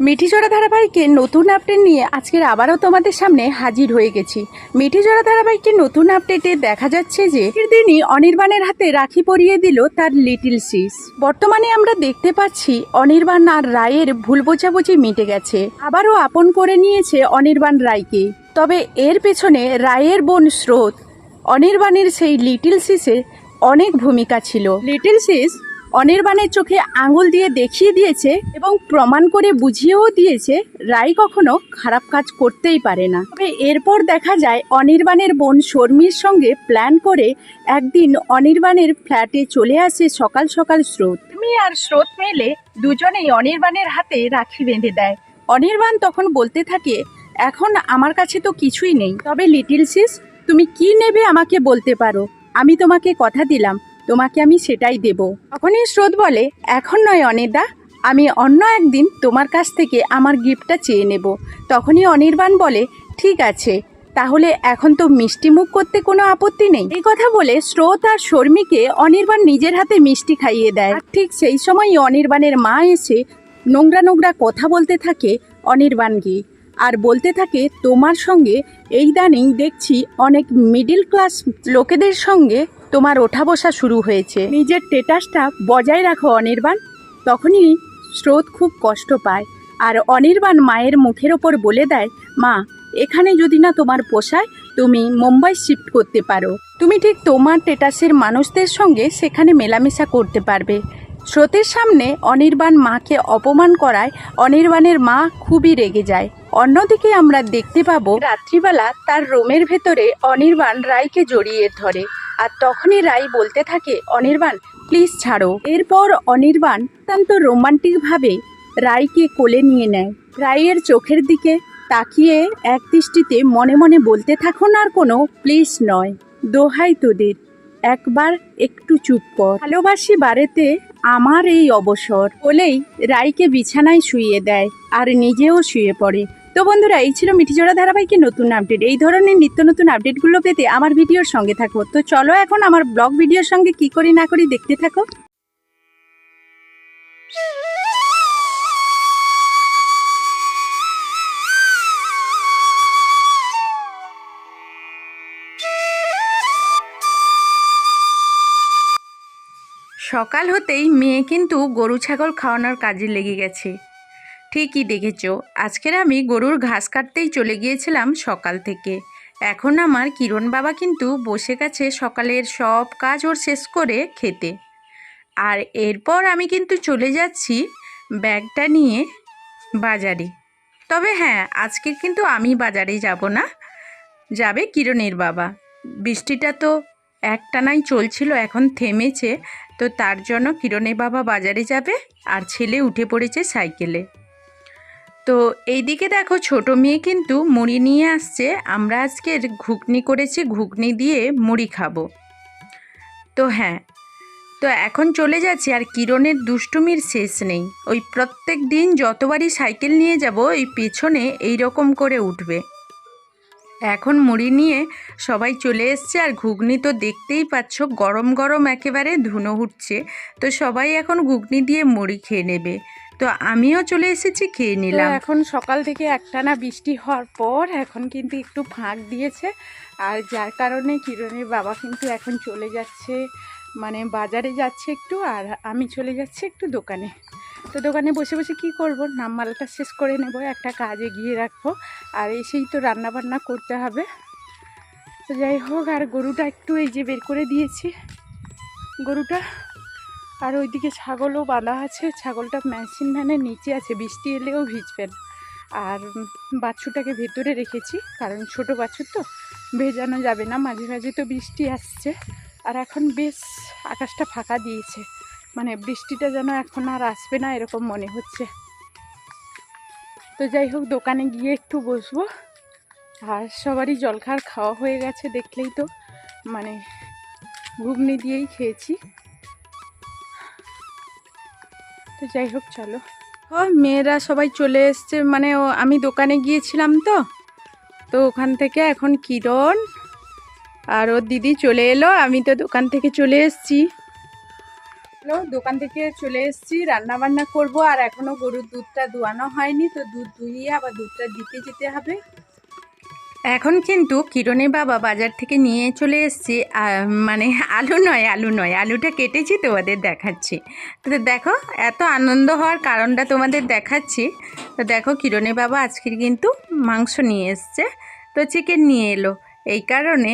মিঠিজোড়া ধারাবাহিকে নতুন আপডেট নিয়ে আজকের আবারও তোমাদের সামনে হাজির হয়ে গেছি। মিঠিজোড়া ধারাবাহিকের নতুন আপডেটে দেখা যাচ্ছে যে দিনই অনির্বাণের হাতে রাখি পরিয়ে দিল তার লিটিল সিস। বর্তমানে আমরা দেখতে পাচ্ছি অনির্বাণ আর রায়ের ভুল বোঝাবুঝি মিটে গেছে। আবারও আপন করে নিয়েছে অনির্বাণ রায়কে। তবে এর পেছনে রায়ের বোন স্রোত। অনির্বাণের সেই লিটিল সিসের অনেক ভূমিকা ছিল। লিটিল সিস অনির্বাণের চোখে আঙুল দিয়ে দেখিয়ে দিয়েছে এবং প্রমাণ করে বুঝিয়েও দিয়েছে, রাই কখনো খারাপ কাজ করতেই পারে না। তবে এরপর দেখা যায়, অনির্বাণের বোন শর্মির সঙ্গে প্ল্যান করে একদিন অনির্বাণের ফ্ল্যাটে চলে আসে সকাল সকাল স্রোত। শর্মি আর স্রোত মেলে দুজনেই অনির্বাণের হাতে রাখি বেঁধে দেয়। অনির্বাণ তখন বলতে থাকে, এখন আমার কাছে তো কিছুই নেই। তবে, লিটিল সিস, তুমি কি নেবে আমাকে বলতে পারো? আমি তোমাকে কথা দিলাম। তোমাকে আমি সেটাই দেব। তখনই স্রোত বলে, এখন নয় অনিদা আমি অন্য একদিন তোমার কাছ থেকে আমার গিফটটা চেয়ে নেব। তখনই অনির্বাণ বলে, ঠিক আছে, তাহলে এখন তো মিষ্টি মুখ করতে কোনো আপত্তি নেই। এই কথা বলে স্রোত আর শর্মিকে অনির্বাণ নিজের হাতে মিষ্টি খাইয়ে দেয়। ঠিক সেই সময়ই অনির্বাণের মা এসে নোংরা নোংরা কথা বলতে থাকে অনির্বাণকে। আর বলতে থাকে, তোমার সঙ্গে এই দানেই দেখছি অনেক মিডিল ক্লাস লোকেদের সঙ্গে তোমার ওঠা বসা শুরু হয়েছে। নিজের স্টেটাসটা বজায় রাখো, অনির্বাণ। তখনই স্রোত খুব কষ্ট পায় আর অনির্বাণ মায়ের মুখের ওপর বলে দেয়, মা, এখানে যদি না তোমার পোষায়, তুমি মুম্বাই শিফট করতে পারো। তুমি ঠিক তোমার স্টেটাসের মানুষদের সঙ্গে সেখানে মেলামেশা করতে পারবে। স্রোতের সামনে অনির্বাণ মাকে অপমান করায় অনির্বাণের মা খুবই রেগে যায়। অন্যদিকে আমরা দেখতে পাবো, রাত্রিবেলা তার রুমের ভেতরে অনির্বাণ রায়কে জড়িয়ে ধরে। আর তখনই রাই বলতে থাকে, অনির্বাণ প্লিজ ছাড়ো। এরপর অনির্বাণ অত্যন্ত রোমান্টিকভাবে রাইকে কোলে নিয়ে নেয়। রাইয়ের চোখের দিকে তাকিয়ে এক দৃষ্টিতে মনে মনে বলতে থাকুন, আর কোনো প্লিজ নয়। দোহাই তোদের। একবার একটু চুপ কর। ভালোবাসি বাড়িতে আমার এই অবসর। বলেই রাইকে বিছানায় শুইয়ে দেয় আর নিজেও শুয়ে পড়ে। তো বন্ধুরা, এই ছিল মিঠিজোড়া ধারাবাহিকের নতুন আপডেট এই ধরনের নিত্য নতুন আপডেটগুলো পেতে আমার ভিডিওর সঙ্গে থাকো। তো চলো এখন আমার ব্লগ ভিডিওর সঙ্গে কি করি না করি দেখতে থাকো। সকাল হতেই মেয়ে কিন্তু গরু ছাগল খাওয়ানোর কাজে লেগে গেছে। ঠিকই দেখেছ। আজকের আমি গরুর ঘাস কাটতেই চলে গিয়েছিলাম সকাল থেকে। এখন আমার কিরণ বাবা কিন্তু বসে গেছে সকালের সব কাজ ওর শেষ করে খেতে। আর এরপর আমি কিন্তু চলে যাচ্ছি ব্যাগটা নিয়ে বাজারে। তবে হ্যাঁ আজকে কিন্তু আমি বাজারে যাব না। যাবে কিরণের বাবা। বৃষ্টিটা তো একটানাই চলছিল, এখন থেমেছে। তো তার জন্য কিরণের বাবা বাজারে যাবে আর ছেলে উঠে পড়েছে সাইকেলে। তো এইদিকে দেখো ছোট মেয়ে কিন্তু মুড়ি নিয়ে আসছে। আমরা আজকে ঘুগনি করেছি, ঘুগনি দিয়ে মুড়ি খাব। তো হ্যাঁ তো এখন চলে যাচ্ছি আর কিরণের দুষ্টুমির শেষ নেই। ওই প্রত্যেক দিন যতবারই সাইকেল নিয়ে যাব ওই পেছনে এই রকম করে উঠবে। এখন মুড়ি নিয়ে সবাই চলে এসছে আর ঘুগনি তো দেখতেই পাচ্ছ, গরম গরম একেবারে ধুনো উঠছে। তো সবাই এখন ঘুগনি দিয়ে মুড়ি খেয়ে নেবে। তো আমিও চলে এসেছি খেয়ে নিলাম। এখন সকাল থেকে একটানা বৃষ্টি হওয়ার পর এখন কিন্তু একটু ফাঁক দিয়েছে। আর যার কারণে কিরণের বাবা কিন্তু এখন চলে যাচ্ছে মানে বাজারে যাচ্ছে একটু আর আমি চলে যাচ্ছি একটু দোকানে। তো দোকানে বসে বসে কি করব? নামমালটা শেষ করে নেব একটা কাজে গিয়ে রাখব। আর এসেই তো রান্না বান্না করতে হবে। তো যাই হোক আর গরুটা একটু এই যে বের করে দিয়েছি। গরুটা আর ওইদিকে ছাগলও বাঁধা আছে ছাগলটা মেশিন ভ্যানের নিচে আছে বৃষ্টি এলেও ভিজবে না। আর উম, বাছুরটাকে ভেতরে রেখেছি কারণ ছোট বাছুর তো ভেজানো যাবে না মাঝে মাঝে তো বৃষ্টি আসছে। আর এখন বেশ আকাশটা ফাঁকা দিয়েছে মানে বৃষ্টিটা যেন এখন আর আসবে না এরকম মনে হচ্ছে। তো যাই হোক দোকানে গিয়ে একটু বসবো। আর সবারই জলখার খাওয়া হয়ে গেছে দেখলেই তো মানে ঘুগনি দিয়েই খেয়েছি। তো যাই হোক চলো। ও মেয়েরা সবাই চলে এসছে মানে ও আমি দোকানে গিয়েছিলাম তো। তো ওখান থেকে এখন কিরণ আর ওর দিদি চলে এলো আমি তো দোকান থেকে চলে এসেছি। দোকান থেকে চলে এসেছি রান্না বান্না করব আর এখনও গরুর দুধটা দোয়ানো হয়নি তো দুধ দুইয়ে আবার দুধটা দিতে যেতে হবে। এখন কিন্তু কিরণের বাবা বাজার থেকে নিয়ে চলে এসেছি মানে আলু নয় আলু নয়, আলুটা কেটেছি তোমাদের দেখাচ্ছি। তো দেখো, এত আনন্দ হওয়ার কারণটা তোমাদের দেখাচ্ছি। তো দেখো, কিরণের বাবা আজকের কিন্তু মাংস নিয়ে এসছে, তো চিকেন নিয়ে এলো। এই কারণে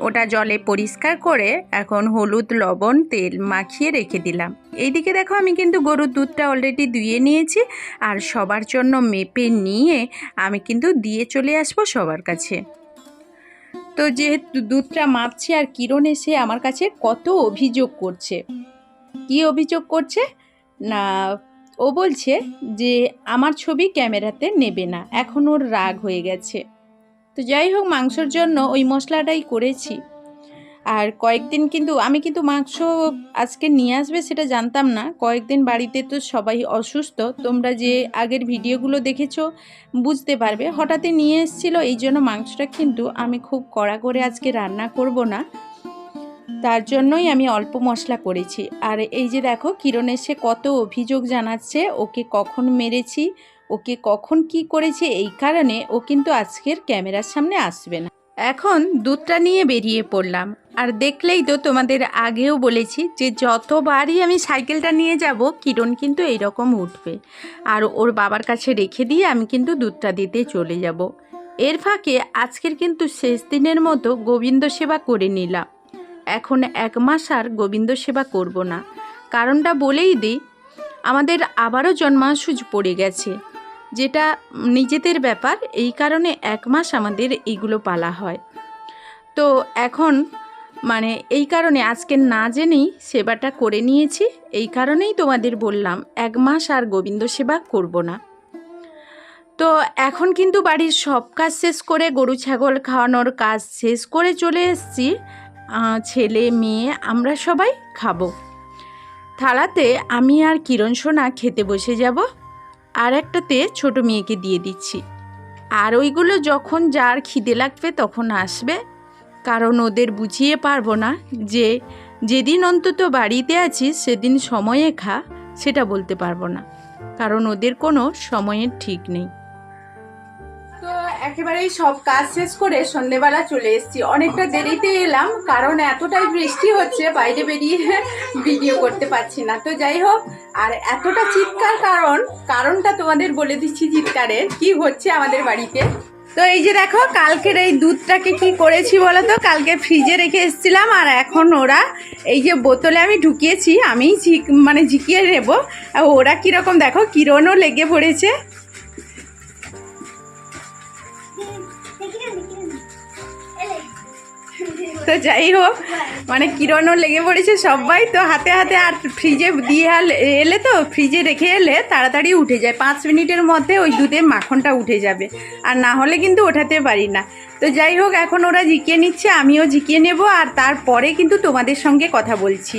ওটা জলে পরিষ্কার করে এখন হলুদ, লবণ, তেল মাখিয়ে রেখে দিলাম। এইদিকে দেখো আমি কিন্তু গরুর দুধটা অলরেডি ধুয়ে নিয়েছি আর সবার জন্য মেপে নিয়ে আমি কিন্তু দিয়ে চলে আসব সবার কাছে। তো যেহেতু দুধটা মাপছি আর কিরণ এসে আমার কাছে কত অভিযোগ করছে। কি অভিযোগ করছে? না, ও বলছে যে আমার ছবি ক্যামেরাতে নেবে না, এখন ওর রাগ হয়ে গেছে। তো যাই হোক, মাংসর জন্য ওই মশলাটাই করেছি। আর কয়েকদিন কিন্তু, আমি কিন্তু মাংস আজকে নিয়ে আসবে সেটা জানতাম না। কয়েকদিন বাড়িতে তো সবাই অসুস্থ, তোমরা যে আগের ভিডিওগুলো দেখেছ বুঝতে পারবে। হঠাৎই নিয়ে এসেছিল, এই জন্য মাংসটা কিন্তু আমি খুব কড়া করে আজকে রান্না করব না। তার জন্যই আমি অল্প মশলা করেছি। আর এই যে দেখো কিরণ এসে কত অভিযোগ জানাচ্ছে, ওকে কখন মেরেছি ওকে কখন কি করেছে এই কারণে ও কিন্তু আজকের ক্যামেরার সামনে আসবে না। এখন দুধটা নিয়ে বেরিয়ে পড়লাম। আর দেখলেই তো তোমাদের আগেও বলেছি যে যতবারই আমি সাইকেলটা নিয়ে যাব, কিরণ কিন্তু এইরকম উঠবে। আর ওর বাবার কাছে রেখে দিয়ে আমি কিন্তু দুধটা দিতে চলে যাব। এর ফাঁকে আজকের কিন্তু শেষ দিনের মতো গোবিন্দ সেবা করে নিলাম। এখন এক মাস আর গোবিন্দ সেবা করব না। কারণটা বলেই দিই, আমাদের আবারও জন্মাসুজ পড়ে গেছে। যেটা নিজেদের ব্যাপার, এই কারণে এক মাস আমাদের এইগুলো পালা হয়। তো এখন মানে এই কারণে আজকে না জেনেই সেবাটা করে নিয়েছি, এই কারণেই তোমাদের বললাম, এক মাস আর গোবিন্দ সেবা করব না। তো এখন কিন্তু বাড়ির সব কাজ শেষ করে, গরু, ছাগল খাওয়ানোর কাজ শেষ করে চলে এসেছি। ছেলে, মেয়ে, আমরা সবাই খাব। থালাতে আমি আর কিরণ সোনা খেতে বসে যাব। আর একটাতে ছোট মেয়েকে দিয়ে দিচ্ছি। আর ওইগুলো যখন যার খিদে লাগবে তখন আসবে। কারণ ওদের বুঝিয়ে পারব না যে, যেদিন অন্তত বাড়িতে আছি সেদিন সময়ে খা, সেটা বলতে পারব না। কারণ ওদের কোনো সময়ের ঠিক নেই। একেবারেই সব কাজ শেষ করে সন্ধেবেলা চলে এসেছি। অনেকটা দেরিতে এলাম, কারণ এতটাই বৃষ্টি হচ্ছে, বাইরে বেরিয়ে ভিডিও করতে পারছি না। তো যাই হোক, আর এতটা চিৎকার কারণ, কারণটা তোমাদের বলে দিচ্ছি চিৎকারের কি হচ্ছে আমাদের বাড়িতে? তো এই যে দেখো, কালকের এই দুধটাকে কি করেছি বলো তো কালকে ফ্রিজে রেখে এসেছিলাম, আর এখন ওরা এই যে বোতলে আমি ঢুকিয়েছি আমি ঝিক মানে ঝিকিয়ে নেব। ওরা কীরকম দেখো, কিরণও লেগে পড়েছে। তো যাই হোক মানে কিরণও লেগে পড়েছে সবাই, তো হাতে হাতে আর ফ্রিজে দিয়ে এলে তো ফ্রিজে রেখে এলে তাড়াতাড়ি উঠে যায়। পাঁচ মিনিটের মধ্যে ওই দুধে মাখনটা উঠে যাবে। আর না হলে কিন্তু ওঠাতে পারি না। তো যাই হোক, এখন ওরা ঝিকিয়ে নিচ্ছে, আমিও ঝিকিয়ে নেব আর তারপরে কিন্তু তোমাদের সঙ্গে কথা বলছি।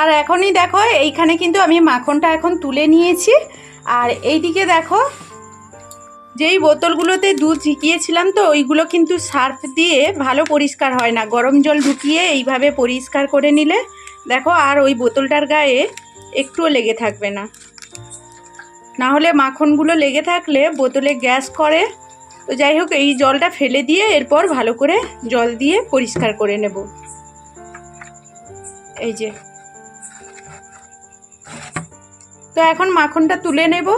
আর এখনই দেখো, এইখানে কিন্তু আমি মাখনটা এখন তুলে নিয়েছি। আর এইদিকে দেখো যেই বোতলগুলোতে দুধ ঝিকিয়েছিলাম তো, ওইগুলো কিন্তু সার্ফ দিয়ে ভালো পরিষ্কার হয় না। গরম জল ঢুকিয়ে এইভাবে পরিষ্কার করে নিলে, দেখো আর ওই বোতলটার গায়ে একটুও লেগে থাকবে না। না হলে মাখনগুলো লেগে থাকলে বোতলে গ্যাস করে। তো যাই হোক, এই জলটা ফেলে দিয়ে এরপর ভালো করে জল দিয়ে পরিষ্কার করে নেব। এই যে। তো এখন মাখনটা তুলে নেব।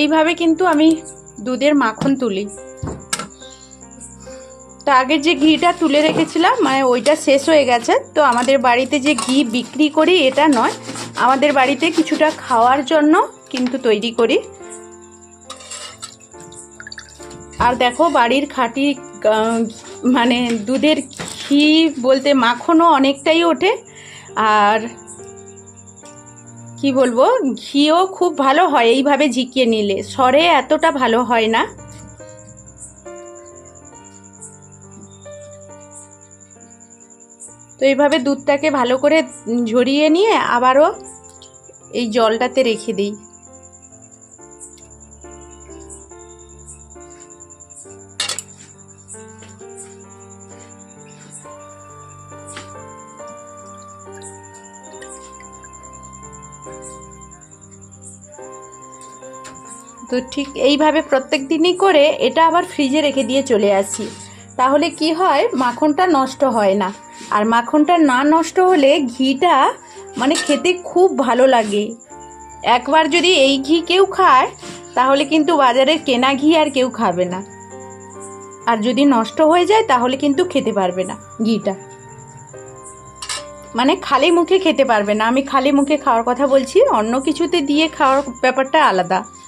এইভাবে কিন্তু আমি দুধের মাখন তুলি। তো আগের যে ঘিটা তুলে রেখেছিলাম মানে ওইটা শেষ হয়ে গেছে, তো আমাদের বাড়িতে যে ঘি বিক্রি করি এটা নয়, আমাদের বাড়িতে কিছুটা খাওয়ার জন্য কিন্তু তৈরি করি। আর দেখো বাড়ির খাঁটি মানে দুধের ঘি বলতে মাখনও অনেকটাই ওঠে, আর কি বলব? ঘিও খুব ভালো হয় এইভাবে ঝিকিয়ে নিলে। সরে এতটা ভালো হয় না। তো এইভাবে দুধটাকে ভালো করে ঝরিয়ে নিয়ে আবারও এই জলটাতে রেখে দিই। তো ঠিক এইভাবে প্রত্যেক দিনই করে এটা আবার ফ্রিজে রেখে দিয়ে চলে আসি। তাহলে কি হয়? মাখনটা নষ্ট হয় না। আর মাখনটা না নষ্ট হলে ঘিটা মানে খেতে খুব ভালো লাগে। একবার যদি এই ঘি কেউ খায়, তাহলে কিন্তু বাজারের কেনা ঘি আর কেউ খাবে না। আর যদি নষ্ট হয়ে যায়, তাহলে কিন্তু খেতে পারবে না ঘিটা। মানে খালি মুখে খেতে পারবে না। আমি খালি মুখে খাওয়ার কথা বলছি, অন্য কিছুতে দিয়ে খাওয়ার ব্যাপারটা আলাদা।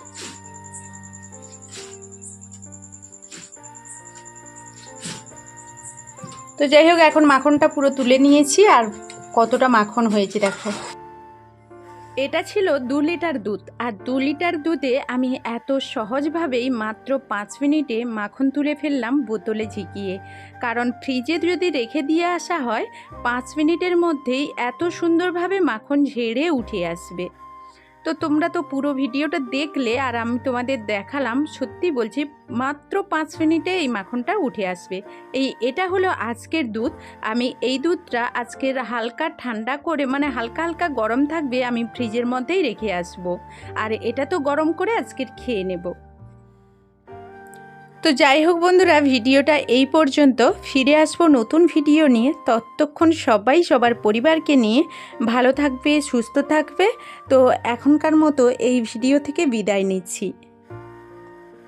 তো যাই হোক, এখন মাখনটা পুরো তুলে নিয়েছি, আর কতটা মাখন হয়েছে দেখো। এটা ছিল দু লিটার দুধ, আর দু লিটার দুধে আমি এত সহজভাবেই মাত্র পাঁচ মিনিটে মাখন তুলে ফেললাম বোতলে ঝিকিয়ে। কারণ ফ্রিজে যদি রেখে দিয়ে আসা হয়, পাঁচ মিনিটের মধ্যেই এত সুন্দরভাবে মাখন ঝেড়ে উঠে আসবে। তো তোমরা তো পুরো ভিডিওটা দেখলে আর আমি তোমাদের দেখালাম, সত্যি বলছি, মাত্র পাঁচ মিনিটে এই মাখনটা উঠে আসবে। এই, এটা হলো আজকের দুধ। আমি এই দুধটা আজকের হালকা ঠান্ডা করে মানে হালকা হালকা গরম থাকবে, আমি ফ্রিজের মধ্যেই রেখে আসব। আর এটা তো গরম করে আজকের খেয়ে নেব। তো যাই হোক বন্ধুরা, ভিডিওটা এই পর্যন্ত। ফিরে আসব নতুন ভিডিও নিয়ে। ততক্ষণ সবাই সবার পরিবারকে নিয়ে ভালো থাকবে, সুস্থ থাকবে। তো এখনকার মতো এই ভিডিও থেকে বিদায় নিচ্ছি।